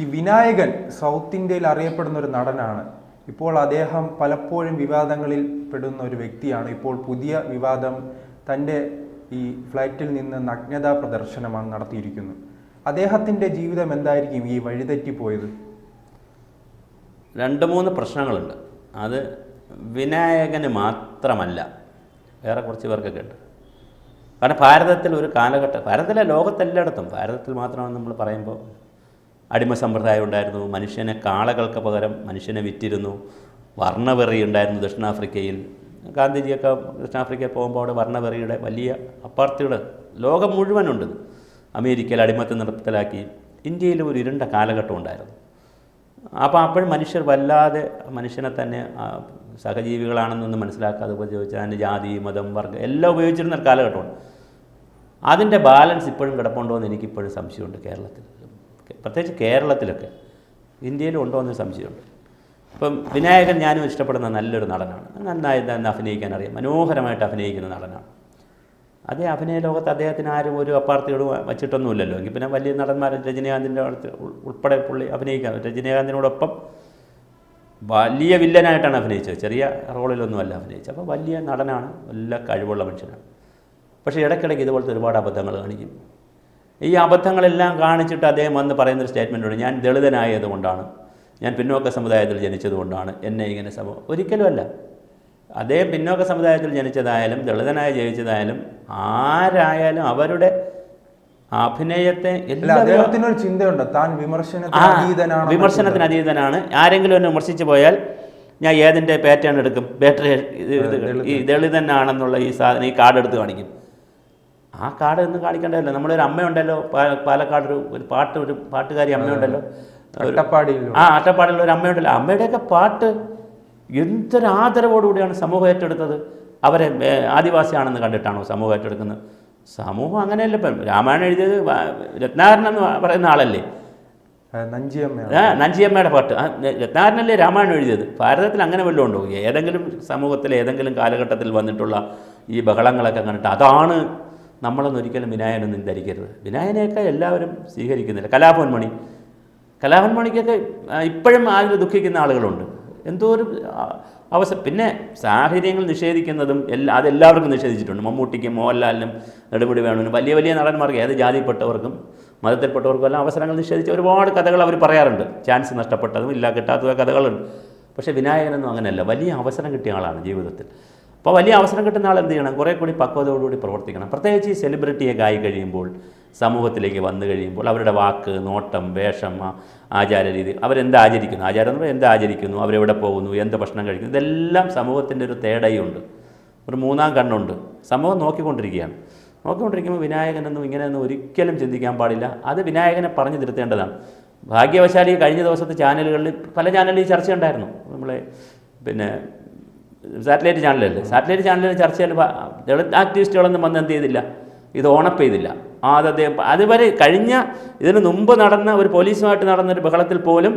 ഈ വിനായകൻ സൗത്ത് ഇന്ത്യയിൽ അറിയപ്പെടുന്ന ഒരു നടനാണ്. ഇപ്പോൾ അദ്ദേഹം പലപ്പോഴും വിവാദങ്ങളിൽ പെടുന്ന ഒരു വ്യക്തിയാണ്. ഇപ്പോൾ പുതിയ വിവാദം തന്റെ ഈ ഫ്ലൈറ്റിൽ നിന്ന് നഗ്നതാ പ്രദർശനമാണ് നടത്തിയിരിക്കുന്നത് അദ്ദേഹത്തിന്റെ ജീവിതം എന്തായിരിക്കും ഈ വഴിതെറ്റിപ്പോയത് രണ്ട് മൂന്ന് പ്രശ്നങ്ങളുണ്ട്. അത് വിനായകന് മാത്രമല്ല വേറെ കുറച്ച് പേർക്കൊക്കെ ഉണ്ട്. കാരണം ഭാരതത്തിൽ ഒരു കാലഘട്ടം ഭാരതത്തിലെ ലോകത്തെല്ലായിടത്തും ഭാരതത്തിൽ മാത്രമാണ് നമ്മൾ പറയുമ്പോൾ അടിമ സമ്പ്രദായം ഉണ്ടായിരുന്നു. മനുഷ്യനെ കാളകൾക്ക് പകരം മനുഷ്യനെ വിറ്റിരുന്നു. വർണവെറി ഉണ്ടായിരുന്നു ദക്ഷിണാഫ്രിക്കയിൽ. ഗാന്ധിജിയൊക്കെ ദക്ഷിണാഫ്രിക്കയിൽ പോകുമ്പോൾ അവിടെ വർണവെറിയുടെ വലിയ അപ്പാർത്തിയുടെ ലോകം മുഴുവനുണ്ട്. അമേരിക്കയിൽ അടിമത്തെ നിർത്തലാക്കി. ഇന്ത്യയിൽ ഒരു ഇരുണ്ട കാലഘട്ടം ഉണ്ടായിരുന്നു. അപ്പോൾ അപ്പോഴും മനുഷ്യർ വല്ലാതെ മനുഷ്യനെ തന്നെ സഹജീവികളാണെന്നൊന്നും മനസ്സിലാക്കാതെ ഉപയോഗിച്ച് അതിന്റെ ജാതി മതം വർഗം എല്ലാം ഉപയോഗിച്ചിരുന്ന ഒരു കാലഘട്ടമാണ്. അതിന്റെ ബാലൻസ് ഇപ്പോഴും കിടപ്പുണ്ടോ എന്ന് എനിക്കിപ്പോഴും സംശയമുണ്ട് കേരളത്തിൽ. പ്രത്യേകിച്ച് കേരളത്തിലൊക്കെ. ഇന്ത്യയിലും ഉണ്ടോ എന്ന് സംശയമുണ്ട്. ഇപ്പം വിനായകൻ ഞാനും ഇഷ്ടപ്പെടുന്ന നല്ലൊരു നടനാണ്. നന്നായി തന്നെ അഭിനയിക്കാൻ അറിയാം. മനോഹരമായിട്ട് അഭിനയിക്കുന്ന നടനാണ്. അതേ അഭിനയ ലോകത്ത് അദ്ദേഹത്തിന് ആരും ഒരു അപ്പാർത്തിയോട് വച്ചിട്ടൊന്നുമില്ലല്ലോ. എങ്കിൽ പിന്നെ വലിയ നടന്മാർ രജനീകാന്തിന്റെ അടുത്ത് ഉൾപ്പെടെ പുള്ളി അഭിനയിക്കാൻ രജനീകാന്തിനോടൊപ്പം വലിയ വില്ലനായിട്ടാണ് അഭിനയിച്ചത്. ചെറിയ റോളിലൊന്നുമല്ല അഭിനയിച്ചത്. അപ്പോൾ വലിയ നടനാണ് നല്ല കഴിവുള്ള മനുഷ്യനാണ്. പക്ഷേ ഇടയ്ക്കിടയ്ക്ക് ഇതുപോലത്തെ ഒരുപാട് അബദ്ധങ്ങൾ കാണിക്കും. ഈ അബദ്ധങ്ങളെല്ലാം കാണിച്ചിട്ട് അദ്ദേഹം വന്ന് പറയുന്നൊരു സ്റ്റേറ്റ്മെന്റുണ്ട് ഞാൻ ദളിതനായതുകൊണ്ടാണ്. ഞാൻ പിന്നോക്ക സമുദായത്തിൽ ജനിച്ചതുകൊണ്ടാണ് എന്നെ ഇങ്ങനെ സംഭവം ഒരിക്കലുമല്ല. അദ്ദേഹം പിന്നോക്ക സമുദായത്തിൽ ജനിച്ചതായാലും ദളിതനായി ജീവിച്ചതായാലും ആരായാലും അവരുടെ അഭിനയത്തെ ഒരു ചിന്തയുണ്ട്. താൻ വിമർശനത്തിന് വിമർശനത്തിന് അതീതനാണ്. ആരെങ്കിലും എന്നെ വിമർശിച്ചു പോയാൽ ഞാൻ ഏതിന്റെ പാറ്റേൺ എടുക്കും? ബാറ്ററി ഇത് ഈ ദളിതനാണെന്നുള്ള ഈ സാധനം ഈ കാർഡ് എടുത്ത് കാണിക്കും. ആ കാട് ഒന്നും കാണിക്കേണ്ടതല്ലോ? നമ്മളൊരു അമ്മയുണ്ടല്ലോ പാലക്കാട് ഒരു ഒരു പാട്ട് ഒരു പാട്ടുകാരി അമ്മയുണ്ടല്ലോ. അട്ടപ്പാടിയിൽ ആ അട്ടപ്പാടിയിൽ ഒരു അമ്മയുണ്ടല്ലോ. അമ്മയുടെയൊക്കെ പാട്ട് എന്തൊരു ആദരവോടുകൂടിയാണ് സമൂഹം ഏറ്റെടുത്തത്. അവരെ ആദിവാസിയാണെന്ന് കണ്ടിട്ടാണോ സമൂഹം ഏറ്റെടുക്കുന്നത്? സമൂഹം അങ്ങനെയല്ല ഇപ്പം. രാമായണം എഴുതിയത് രത്നാകരൻ എന്ന് പറയുന്ന ആളല്ലേ? നഞ്ചിയമ്മ നഞ്ചിയമ്മയുടെ പാട്ട്. രത്നാകരനല്ലേ രാമായണം എഴുതിയത്? ഭാരതത്തിൽ അങ്ങനെ വല്ലതും ഉണ്ടോ? ഏതെങ്കിലും സമൂഹത്തിൽ ഏതെങ്കിലും കാലഘട്ടത്തിൽ വന്നിട്ടുള്ള ഈ ബഹളങ്ങളൊക്കെ കണ്ടിട്ട് അതാണ് നമ്മളൊന്നും ഒരിക്കലും വിനായനൊന്നും ധരിക്കരുത് വിനായനെയൊക്കെ എല്ലാവരും സ്വീകരിക്കുന്നില്ല. കലാഭവൻ മണി. കലാഭവൻ മണിക്കൊക്കെ ഇപ്പോഴും ആരും ദുഃഖിക്കുന്ന ആളുകളുണ്ട്. എന്തോ ഒരു അവസ അവസരം പിന്നെ സാഹചര്യങ്ങൾ നിഷേധിക്കുന്നതും എല്ലാ അതെല്ലാവർക്കും നിഷേധിച്ചിട്ടുണ്ട്. മമ്മൂട്ടിക്കും മോഹൻലാലിനും നെടുപടി വേണുവിനും വലിയ വലിയ നടന്മാർക്ക് ഏത് ജാതിപ്പെട്ടവർക്കും മതത്തിൽപ്പെട്ടവർക്കും എല്ലാം അവസരങ്ങൾ നിഷേധിച്ച് ഒരുപാട് കഥകൾ അവർ പറയാറുണ്ട്. ചാൻസ് നഷ്ടപ്പെട്ടതും ഇല്ല കിട്ടാത്തതും കഥകളുണ്ട്. പക്ഷേ വിനായകനൊന്നും അങ്ങനെയല്ല. വലിയ അവസരം കിട്ടിയ ആളാണ് ജീവിതത്തിൽ. അപ്പോൾ വലിയ അവസരം കിട്ടുന്ന ആൾ എന്ത് ചെയ്യണം? കുറേ കൂടി പക്വതയോടുകൂടി പ്രവർത്തിക്കണം. പ്രത്യേകിച്ച് ഈ സെലിബ്രിറ്റിയെ ആയി കഴിയുമ്പോൾ സമൂഹത്തിലേക്ക് വന്നു കഴിയുമ്പോൾ അവരുടെ വാക്ക് നോട്ടം വേഷം ആചാര ആചാരരീതി അവരെന്ത് ആചരിക്കുന്നു? ആചാരം എന്ന് പറയുന്നത് എന്ത് ആചരിക്കുന്നു? അവരെവിടെ പോകുന്നു? എന്ത് ഭക്ഷണം കഴിക്കുന്നു? ഇതെല്ലാം സമൂഹത്തിന്റെ ഒരു തേടയുണ്ട്. ഒരു മൂന്നാം കണ്ണുണ്ട്. സമൂഹം നോക്കിക്കൊണ്ടിരിക്കുകയാണ്. നോക്കിക്കൊണ്ടിരിക്കുമ്പോൾ വിനായകനൊന്നും ഇങ്ങനെയൊന്നും ഒരിക്കലും ചിന്തിക്കാൻ പാടില്ല. അത് വിനായകനെ പറഞ്ഞു തിരുത്തേണ്ടതാണ്. ഭാഗ്യവശാലി കഴിഞ്ഞ ദിവസത്തെ ചാനലുകളിൽ പല ചാനലിൽ ചർച്ചയുണ്ടായിരുന്നു. നമ്മളെ പിന്നെ സാറ്റലൈറ്റ് ചാനലല്ലേ സാറ്റലൈറ്റ് ചാനലിൽ ചർച്ച ചെയ്യാൻ ദളിത് ആക്ടിവിസ്റ്റുകളൊന്നും വന്ന് എന്ത് ചെയ്തില്ല. ഇത് ഓണപ്പ് ചെയ്തില്ല. ആ അത് അദ്ദേഹം അതുവരെ കഴിഞ്ഞ ഇതിന് മുമ്പ് നടന്ന ഒരു പോലീസുമായിട്ട് നടന്നൊരു ബഹളത്തിൽ പോലും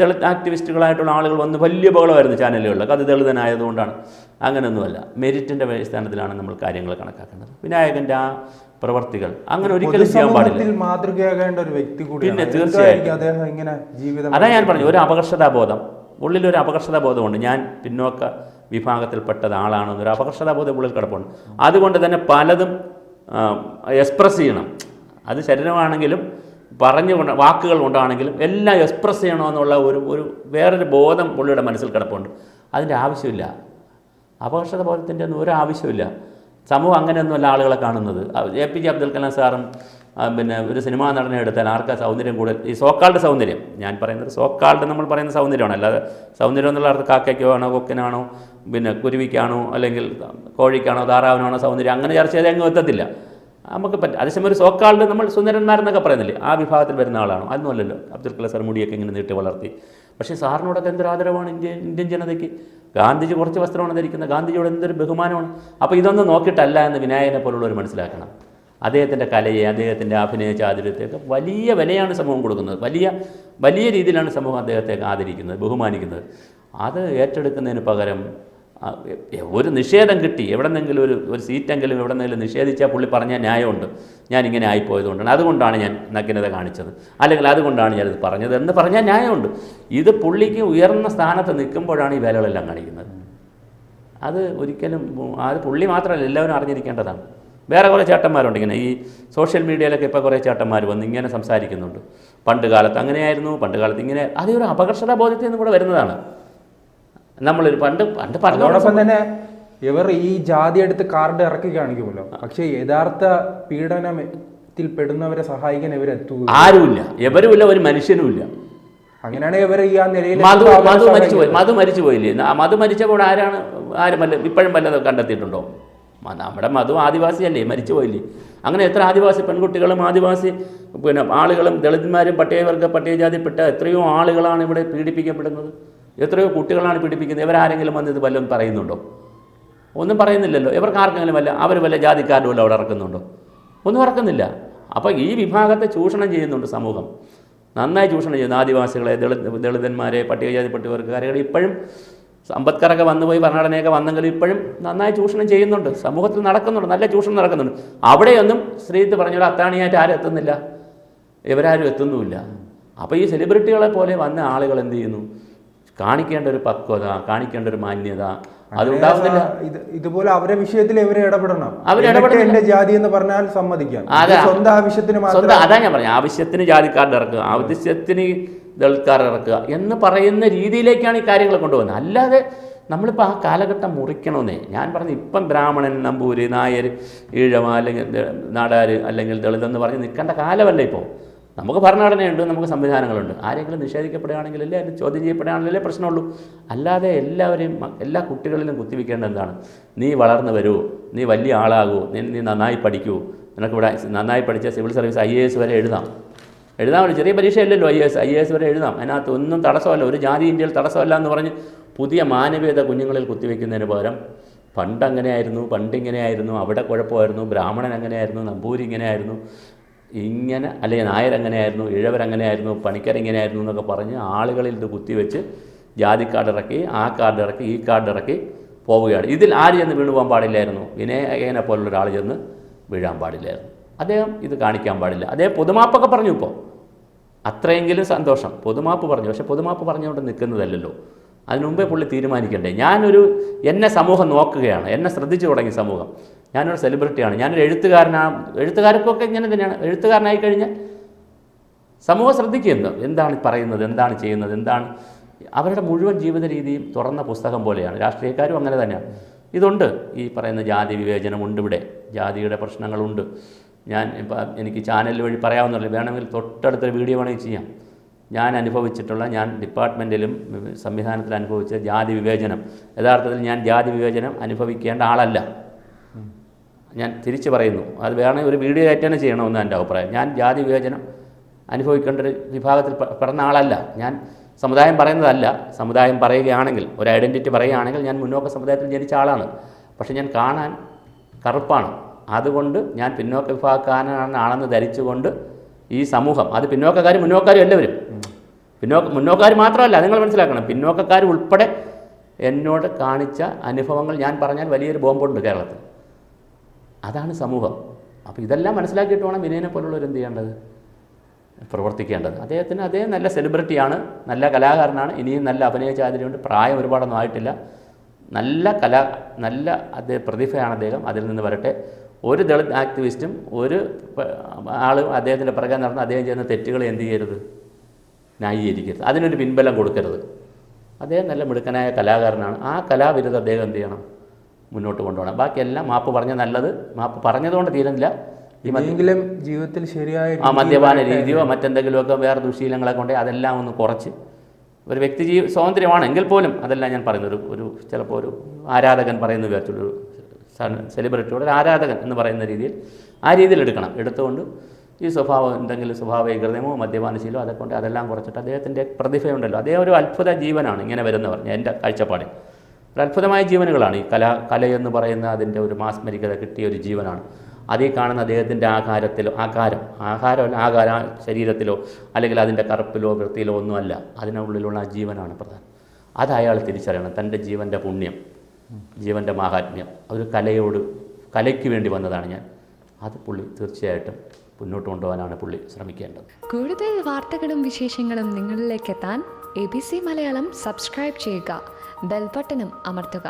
ദളിത് ആക്ടിവിസ്റ്റുകളായിട്ടുള്ള ആളുകൾ വന്ന് വലിയ ബഹളമായിരുന്നു ചാനലുകളിലൊക്കെ അത് ദളിതനായതുകൊണ്ടാണ്. അങ്ങനെയൊന്നുമല്ല മെരിറ്റിന്റെ അടിസ്ഥാനത്തിലാണ് നമ്മൾ കാര്യങ്ങൾ കണക്കാക്കുന്നത്. വിനായകന്റെ ആ പ്രവർത്തികൾ അങ്ങനെ ഒരിക്കലും ചെയ്യാൻ പാടില്ല. മാതൃകയാകേണ്ട ഒരു വ്യക്തി കൂടിയാണ്. പിന്നെ തീർച്ചയായും അതാ ഞാൻ പറഞ്ഞു ഒരു അപകർഷതാബോധം. ഉള്ളിലൊരു അപകർഷതാബോധമുണ്ട്. ഞാൻ പിന്നോക്ക വിഭാഗത്തിൽപ്പെട്ട ആളാണെന്നൊരു അപകർഷതാബോധം ഉള്ളിൽ കിടപ്പുണ്ട്. അതുകൊണ്ട് തന്നെ പലതും എക്സ്പ്രസ് ചെയ്യണം. അത് ശരീരമാണെങ്കിലും പറഞ്ഞുകൊണ്ട് വാക്കുകൾ കൊണ്ടാണെങ്കിലും എല്ലാം എക്സ്പ്രസ് ചെയ്യണമെന്നുള്ള ഒരു ഒരു വേറൊരു ബോധം പുള്ളിയുടെ മനസ്സിൽ കിടപ്പുണ്ട്. അതിന്റെ ആവശ്യമില്ല. അപകർഷത ബോധത്തിന്റെ ഒന്നും ഒരു ആവശ്യമില്ല. സമൂഹം അങ്ങനെയൊന്നുമല്ല ആളുകളെ കാണുന്നത്. A P J Abdul Kalam സാറും പിന്നെ ഒരു സിനിമാ നടനെ എടുത്താൽ ആർക്കാ സൗന്ദര്യം കൂടുതൽ? ഈ സോക്കാളുടെ സൗന്ദര്യം. ഞാൻ പറയുന്നത് സോക്കാളുടെ നമ്മൾ പറയുന്ന സൗന്ദര്യമാണ്. അല്ലാതെ സൗന്ദര്യം എന്നുള്ള അർത്ഥം കാക്കയ്ക്കോ ആണോ കൊക്കിനാണോ പിന്നെ കുരുവിക്കാണോ അല്ലെങ്കിൽ കോഴിക്കാണോ താറാവിനാണോ സൗന്ദര്യം അങ്ങനെ ചർച്ച ചെയ്ത് അങ്ങ് എത്തത്തില്ല. നമുക്ക് പറ്റും അതേസമയം ഒരു സോക്കാളിൽ നമ്മൾ സുന്ദരന്മാരെന്നൊക്കെ പറയുന്നില്ലേ ആ വിഭാഗത്തിൽ വരുന്ന ആളാണോ? അതൊന്നുമല്ലല്ലോ. അബ്ദുൽ കലാം മുടിയൊക്കെ ഇങ്ങനെ നീട്ടി വളർത്തി. പക്ഷേ സാറിനോടൊക്കെ എന്തൊരു ആദരവാണ് ഇന്ത്യൻ ഇന്ത്യൻ ജനതയ്ക്ക്? ഗാന്ധിജി കുറച്ച് വസ്ത്രമാണ് ധരിക്കുന്നത് ഗാന്ധിജിയോട് എന്തൊരു ബഹുമാനമാണ്? അപ്പോൾ ഇതൊന്നും നോക്കിയിട്ടല്ല എന്ന് വിനായകനെ പോലുള്ളവർ മനസ്സിലാക്കണം. അദ്ദേഹത്തിന്റെ കലയെ അദ്ദേഹത്തിന്റെ അഭിനയ ചാതുര്യത്തെയൊക്കെ വലിയ വിലയാണ് സമൂഹം കൊടുക്കുന്നത്. വലിയ വലിയ രീതിയിലാണ് സമൂഹം അദ്ദേഹത്തെ ആദരിക്കുന്നത് ബഹുമാനിക്കുന്നത്. അത് ഏറ്റെടുക്കുന്നതിന് പകരം ഒരു നിഷേധം കിട്ടി. എവിടെന്നെങ്കിലും ഒരു ഒരു സീറ്റെങ്കിലും എവിടെന്നെങ്കിലും നിഷേധിച്ചാൽ പുള്ളി പറഞ്ഞ ന്യായമുണ്ട്. ഞാൻ ഇങ്ങനെ ആയിപ്പോയതുകൊണ്ടാണ്. അതുകൊണ്ടാണ് ഞാൻ നഗ്നത കാണിച്ചത്. അല്ലെങ്കിൽ അതുകൊണ്ടാണ് ഞാനിത് പറഞ്ഞത് എന്ന് പറഞ്ഞാൽ ന്യായമുണ്ട്. ഇത് പുള്ളിക്ക് ഉയർന്ന സ്ഥാനത്ത് നിൽക്കുമ്പോഴാണ് ഈ വേലകളെല്ലാം കാണിക്കുന്നത്. അത് ഒരിക്കലും അത് പുള്ളി മാത്രമല്ല എല്ലാവരും അറിഞ്ഞിരിക്കേണ്ടതാണ്. വേറെ കുറേ ചേട്ടന്മാരുണ്ട് ഇങ്ങനെ. ഈ സോഷ്യൽ മീഡിയയിലൊക്കെ ഇപ്പോൾ കുറേ ചേട്ടന്മാർ വന്ന് ഇങ്ങനെ സംസാരിക്കുന്നുണ്ട്. പണ്ട് കാലത്ത് അങ്ങനെയായിരുന്നു പണ്ട് കാലത്ത് ഇങ്ങനെ. അതൊരു അപകർഷതാ ബോധത്തിൽ നിന്നും കൂടെ വരുന്നതാണ്. നമ്മളൊരു പണ്ട് പണ്ട് പറഞ്ഞോടൊപ്പം തന്നെ ഇവർ ഈ ജാതി എടുത്ത് കാർഡ് ഇറക്കി കാണിക്കുമല്ലോ പക്ഷേ യഥാർത്ഥ പീഡനത്തിൽ പെടുന്നവരെ സഹായിക്കാൻ ഇവരെത്തൂ ആരുമില്ല. എവരുമില്ല ഒരു മനുഷ്യനുമില്ല. അങ്ങനെയാണെങ്കിൽ ഇവർ ഈ ആ നിലയിൽ മധു മധു മരിച്ചുപോയി മധു മരിച്ചു പോയില്ലേ? മധു മരിച്ചപ്പോൾ ആരാണ് ആരും വല്ല ഇപ്പോഴും വല്ലതും കണ്ടെത്തിയിട്ടുണ്ടോ? നമ്മുടെ മധു ആദിവാസിയല്ലേ മരിച്ചു പോയില്ലേ? അങ്ങനെ എത്ര ആദിവാസി പെൺകുട്ടികളും ആദിവാസി പിന്നെ ആളുകളും ദളിതന്മാരും പട്ടികവർഗ പട്ടികജാതിപ്പെട്ട എത്രയോ ആളുകളാണ് ഇവിടെ പീഡിപ്പിക്കപ്പെടുന്നത്? എത്രയോ കുട്ടികളാണ് പീഡിപ്പിക്കുന്നത്. ഇവരാരെങ്കിലും വന്ന് ഇത് വല്ലതും പറയുന്നുണ്ടോ? ഒന്നും പറയുന്നില്ലല്ലോ. ഇവർക്ക് ആർക്കെങ്കിലും വല്ല അവർ വല്ല ജാതിക്കാരുടെ വല്ല അവിടെ ഇറക്കുന്നുണ്ടോ? ഒന്നും ഇറക്കുന്നില്ല. അപ്പോൾ ഈ വിഭാഗത്തെ ചൂഷണം ചെയ്യുന്നുണ്ട് സമൂഹം. നന്നായി ചൂഷണം ചെയ്യുന്നു. ആദിവാസികളെ ദളിത് ദളിതന്മാരെ പട്ടികവർഗക്കാരെ ഇപ്പോഴും സമ്പത്കരൊക്കെ വന്നുപോയി ഭരണഘടനയൊക്കെ വന്നെങ്കിലും ഇപ്പോഴും നന്നായി ചൂഷണം ചെയ്യുന്നുണ്ട്. സമൂഹത്തിൽ നടക്കുന്നുണ്ട്. നല്ല ചൂഷണം നടക്കുന്നുണ്ട്. അവിടെയൊന്നും സ്ത്രീത്ത് പറഞ്ഞ അത്താണിയായിട്ട് ആരും എത്തുന്നില്ല. ഇവരാരും എത്തുന്നുമില്ല. അപ്പോൾ ഈ സെലിബ്രിറ്റികളെ പോലെ വന്ന ആളുകൾ എന്ത് ചെയ്യുന്നു? കാണിക്കേണ്ട ഒരു പക്വത കാണിക്കേണ്ട ഒരു മാന്യത അതുണ്ടാവുന്നില്ല. ഇത് ഇതുപോലെ അവരെ വിഷയത്തിൽ ഇവരെ ഇടപെടണം. അവരിടപെടണം എന്റെ ജാതി എന്ന് പറഞ്ഞാൽ സമ്മതിക്കാം. സ്വന്തം ആവശ്യത്തിന് സ്വന്തം അതാ ഞാൻ പറഞ്ഞു. ആവശ്യത്തിന് ജാതിക്കാരുടെ ഇറക്കുക ആവശ്യത്തിന് ദളിത്കാർ ഇറക്കുക എന്ന് പറയുന്ന രീതിയിലേക്കാണ് ഈ കാര്യങ്ങൾ കൊണ്ടുപോകുന്നത്. അല്ലാതെ നമ്മളിപ്പോൾ ആ കാലഘട്ടം മുറിക്കണമെന്നേ. ഞാൻ പറഞ്ഞു ഇപ്പം ബ്രാഹ്മണൻ നമ്പൂര് നായർ ഈഴവ അല്ലെങ്കിൽ നാടാർ അല്ലെങ്കിൽ ദളിത് എന്ന് പറഞ്ഞ് നിൽക്കേണ്ട കാലമല്ല ഇപ്പോൾ നമുക്ക് ഭരണഘടനയുണ്ട് നമുക്ക് സംവിധാനങ്ങളുണ്ട്. ആരെങ്കിലും നിഷേധിക്കപ്പെടുകയാണെങ്കിലല്ലേ അതിന് ചോദ്യം ചെയ്യപ്പെടുകയാണെങ്കിലേ പ്രശ്നമുള്ളൂ. അല്ലാതെ എല്ലാവരെയും എല്ലാ കുട്ടികളിലും കുത്തിവെക്കേണ്ട എന്താണ് നീ വളർന്നു വരൂ നീ വലിയ ആളാകൂ നീ നീ നന്നായി പഠിക്കൂ. നിനക്കിവിടെ നന്നായി പഠിച്ച civil service I A S വരെ എഴുതാം. എഴുതാൻ ഒരു ചെറിയ പരീക്ഷയല്ലല്ലോ ഐ എസ് ഐ എസ് വരെ എഴുതാം. അതിനകത്ത് ഒന്നും തടസ്സമല്ല. ഒരു ജാതി ഇന്ത്യയിൽ തടസ്സമല്ല എന്ന് പറഞ്ഞ് പുതിയ മാനവീയത കുഞ്ഞുങ്ങളിൽ കുത്തിവെക്കുന്നതിന് പകരം പണ്ട് അങ്ങനെയായിരുന്നു പണ്ട് ഇങ്ങനെയായിരുന്നു അവിടെ കുഴപ്പമായിരുന്നു ബ്രാഹ്മണൻ അങ്ങനെയായിരുന്നു നമ്പൂരി ഇങ്ങനെയായിരുന്നു. ഇങ്ങനെ അല്ലെങ്കിൽ നായർ അങ്ങനെയായിരുന്നു ഇഴവരങ്ങനെയായിരുന്നു പണിക്കർ എങ്ങനെയായിരുന്നു എന്നൊക്കെ പറഞ്ഞ് ആളുകളിൽ ഇത് കുത്തിവെച്ച് ജാതി കാർഡ് ഇറക്കി ആ കാർഡ് ഇറക്കി ഈ കാർഡ് ഇറക്കി പോവുകയാണ്. ഇതിൽ ആര് ചെന്ന് വീണു പോകാൻ പാടില്ലായിരുന്നു? വിനയകനെ പോലുള്ള ഒരാൾ ചെന്ന് വീഴാൻ പാടില്ലായിരുന്നു. അദ്ദേഹം ഇത് കാണിക്കാൻ പാടില്ല. അദ്ദേഹം പൊതുമാപ്പൊക്കെ പറഞ്ഞു ഇപ്പോൾ. അത്രയെങ്കിലും സന്തോഷം. പൊതുമാപ്പ് പറഞ്ഞു. പക്ഷേ പൊതുമാപ്പ് പറഞ്ഞുകൊണ്ട് നിൽക്കുന്നതല്ലല്ലോ. അതിനുമുമ്പേ പുള്ളി തീരുമാനിക്കണ്ടേ? ഞാനൊരു എന്നെ സമൂഹം നോക്കുകയാണ്. എന്നെ ശ്രദ്ധിച്ചു തുടങ്ങി സമൂഹം. ഞാനൊരു സെലിബ്രിറ്റിയാണ് ഞാനൊരു എഴുത്തുകാരനാണ് എഴുത്തുകാർക്കൊക്കെ ഇങ്ങനെ തന്നെയാണ്. എഴുത്തുകാരനായി കഴിഞ്ഞാൽ സമൂഹം ശ്രദ്ധിക്കുന്നത് എന്താണ് പറയുന്നത് എന്താണ് ചെയ്യുന്നത് എന്താണ് അവരുടെ മുഴുവൻ ജീവിത രീതിയും തുറന്ന പുസ്തകം പോലെയാണ്. രാഷ്ട്രീയക്കാരും അങ്ങനെ തന്നെയാണ്. ഇതുണ്ട്. ഈ പറയുന്ന ജാതി വിവേചനമുണ്ട് ഇവിടെ. ജാതിയുടെ പ്രശ്നങ്ങളുണ്ട്. ഞാൻ ഇപ്പം എനിക്ക് ചാനൽ വഴി പറയാവുന്നില്ല വേണമെങ്കിൽ തൊട്ടടുത്തൊരു വീഡിയോ വേണമെങ്കിൽ ചെയ്യാം. ഞാൻ അനുഭവിച്ചിട്ടുള്ള ഞാൻ ഡിപ്പാർട്ട്മെന്റിലും സംവിധാനത്തിൽ അനുഭവിച്ച ജാതി വിവേചനം. യഥാർത്ഥത്തിൽ ഞാൻ ജാതി വിവേചനം അനുഭവിക്കേണ്ട ആളല്ല. ഞാൻ തിരിച്ചു പറയുന്നു. അത് വേണമെങ്കിൽ ഒരു വീഡിയോ ആയിട്ട് തന്നെ ചെയ്യണമെന്ന് എന്റെ അഭിപ്രായം. ഞാൻ ജാതി വിവേചനം അനുഭവിക്കേണ്ട ഒരു വിഭാഗത്തിൽ പെടുന്ന ആളല്ല. ഞാൻ സമുദായം പറയുന്നതല്ല. സമുദായം പറയുകയാണെങ്കിൽ ഒരു ഐഡന്റിറ്റി പറയുകയാണെങ്കിൽ ഞാൻ മുന്നോക്ക സമുദായത്തിൽ ജനിച്ച ആളാണ്. പക്ഷേ ഞാൻ കാണാൻ കറുപ്പാണ്. അതുകൊണ്ട് ഞാൻ പിന്നോക്ക വിഭാഗക്കാരനാണെന്ന് ധരിച്ചുകൊണ്ട് ഈ സമൂഹം അത് പിന്നോക്കക്കാരും മുന്നോക്കാരും എല്ലാവരും. പിന്നോക്ക മുന്നോക്കാർ മാത്രമല്ല നിങ്ങൾ മനസ്സിലാക്കണം. പിന്നോക്കക്കാർ ഉൾപ്പെടെ എന്നോട് കാണിച്ച അനുഭവങ്ങൾ ഞാൻ പറഞ്ഞാൽ വലിയൊരു ബോംബുണ്ട് കേരളത്തിൽ. അതാണ് സമൂഹം. അപ്പോൾ ഇതെല്ലാം മനസ്സിലാക്കിയിട്ട് വേണം വിനയനെ പോലുള്ളവർ എന്ത് ചെയ്യേണ്ടത്? പ്രവർത്തിക്കേണ്ടത്. അദ്ദേഹത്തിന് അതേ നല്ല സെലിബ്രിറ്റിയാണ് നല്ല കലാകാരനാണ് ഇനിയും നല്ല അഭിനയ ചാതുര്യമുണ്ട് പ്രായം ഒരുപാടൊന്നും ആയിട്ടില്ല. നല്ല കല നല്ല അദ്ദേഹം പ്രതിഭയാണ് അദ്ദേഹം അതിൽ നിന്ന് വരട്ടെ. ഒരു ദളിത് ആക്ടിവിസ്റ്റും ഒരു ആളും അദ്ദേഹത്തിന്റെ പിറകെ നടന്ന് അദ്ദേഹം ചെയ്യുന്ന തെറ്റുകൾ എന്ത് ചെയ്യരുത്? ന്യായീകരിക്കരുത്. അതിനൊരു പിൻബലം കൊടുക്കരുത്. അദ്ദേഹം നല്ല മിടുക്കനായ കലാകാരനാണ്. ആ കലാവിരുദ്ധ അദ്ദേഹം എന്ത് ചെയ്യണം? മുന്നോട്ട് കൊണ്ടുപോകണം. ബാക്കിയെല്ലാം മാപ്പ് പറഞ്ഞ നല്ലത്. മാപ്പ് പറഞ്ഞതുകൊണ്ട് തീരുന്നില്ല. ഇനിയെങ്കിലും ജീവിതത്തിൽ ശരിയായ ആ മദ്യപാന രീതിയോ മറ്റെന്തെങ്കിലുമൊക്കെ വേറെ ദുശീലങ്ങളെ കൊണ്ട് അതെല്ലാം ഒന്ന് കുറച്ച്. ഒരു വ്യക്തി ജീവ സ്വാതന്ത്ര്യമാണ് എങ്കിൽ പോലും അതെല്ലാം ഞാൻ പറയുന്നത് ഒരു ഒരു ചിലപ്പോൾ ഒരു ആരാധകൻ പറയുന്ന വിചാരിച്ചൊരു സെലിബ്രിറ്റിയോട്. ഒരു ആരാധകൻ എന്ന് പറയുന്ന രീതിയിൽ ആ രീതിയിൽ എടുക്കണം. എടുത്തുകൊണ്ട് ഈ സ്വഭാവം എന്തെങ്കിലും സ്വഭാവ മദ്യപാനശീലോ അതൊക്കെ കൊണ്ട് അതെല്ലാം കുറച്ചിട്ട് അദ്ദേഹത്തിന്റെ പ്രതിഭയുണ്ടല്ലോ. അദ്ദേഹം ഒരു അത്ഭുത ജീവനാണ് ഇങ്ങനെ വരുന്നവർ. എന്റെ കാഴ്ചപ്പാടിൽ. ഒരു അത്ഭുതമായ ജീവനുകളാണ് ഈ കല കലയെന്ന് പറയുന്ന അതിന്റെ ഒരു മാസ്മരികത കിട്ടിയ ഒരു ജീവനാണ്. അതീ കാണുന്ന അദ്ദേഹത്തിന്റെ ആകാരത്തിലോ ആകാരം ആഹാരമല്ല ആകാരം ശരീരത്തിലോ അല്ലെങ്കിൽ അതിന്റെ കറുപ്പിലോ വൃത്തിയിലോ ഒന്നുമല്ല അതിനുള്ളിലുള്ള ജീവനാണ് പ്രധാനം. അത് അയാൾ തിരിച്ചറിയണം തന്റെ ജീവന്റെ പുണ്യം ജീവന്റെ മാഹാത്മ്യം. ഒരു കലയോട് കലയ്ക്ക് വേണ്ടി വന്നതാണ് ഞാൻ. അത് പുള്ളി തീർച്ചയായിട്ടും മുന്നോട്ട് കൊണ്ടുപോകാനാണ് പുള്ളി ശ്രമിക്കേണ്ടത്. കൂടുതൽ വാർത്തകളും വിശേഷങ്ങളും നിങ്ങളിലേക്ക് എത്താൻ A B C Malayalam subscribe ചെയ്യുക. ബെൽബട്ടനും അമർത്തുക